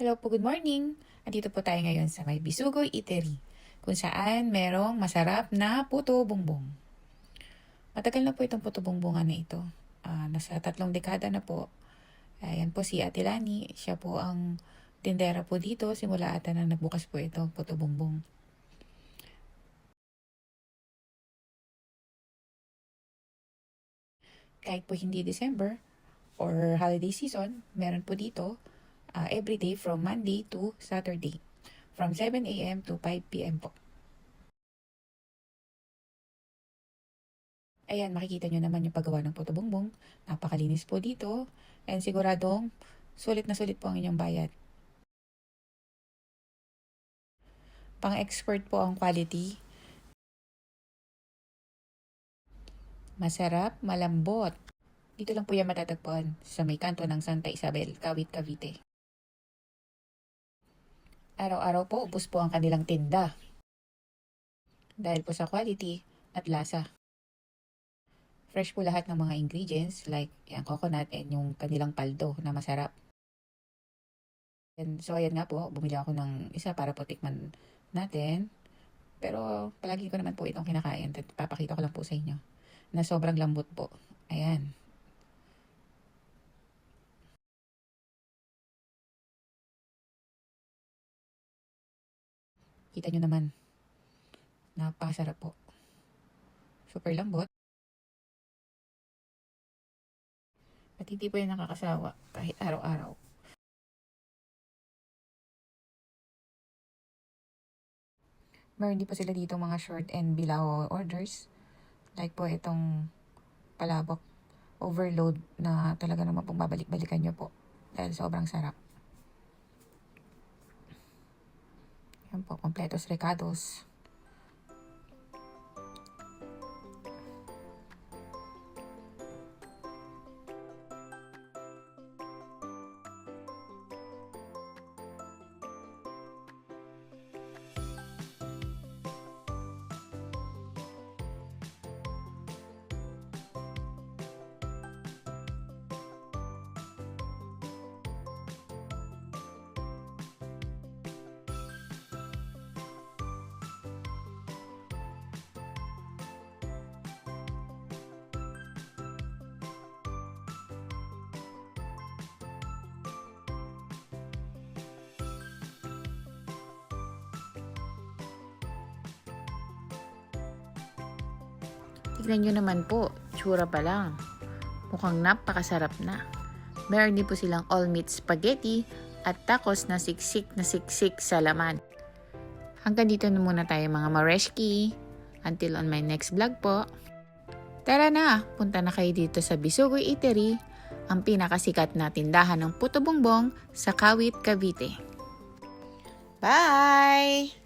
Hello po, good morning! Andito po tayo ngayon sa may Bisugoy Eatery, kung saan merong masarap na puto bongbong. Matagal na po itong puto bongbongan na ito. Ah, nasa tatlong dekada na po. Ayan po si Ate Lani, siya po ang tindera po dito. Simula ata na nagbukas po ito, puto bongbong. Kahit po hindi December or holiday season, meron po dito uh, every day from Monday to Saturday from 7 a.m. to 5 p.m. po. Ayan, makikita nyo naman yung paggawa ng puto bongbong. Napakalinis po dito. And siguradong sulit na sulit po ang inyong bayad. Pang-expert po ang quality. Masarap, malambot. Dito lang po yan matatagpuan sa may kanto ng Santa Isabel, Kawit, Cavite. Araw-araw po, ubos po ang kanilang tinda. Dahil po sa quality at lasa. Fresh po lahat ng mga ingredients like yung coconut and yung kanilang paldo na masarap. And so ayan nga po, bumili ako ng isa para po tikman natin. Pero palagi ko naman po itong kinakain. At Papakita ko lang po sa inyo na sobrang lambot po. Ayan. Kita nyo naman. Napakasarap po. Super lambot. At hindi po yan nakakasawa kahit araw-araw. Meron din po sila dito mga short and bilao orders. Like po itong palabok overload na talaga naman pong babalik-balikan nyo po. Dahil sobrang sarap. Yan po, kompletos recados. Tignan nyo naman po, tsura pa lang. Mukhang napakasarap na. Meron din po silang all meat spaghetti at tacos na siksik na siksik sa laman. Hanggang dito na muna tayo mga Mareski. Until on my next vlog po. Tara na, punta na kayo dito sa Bisugoy Eatery, ang pinakasikat na tindahan ng puto bongbong sa Kawit, Cavite. Bye!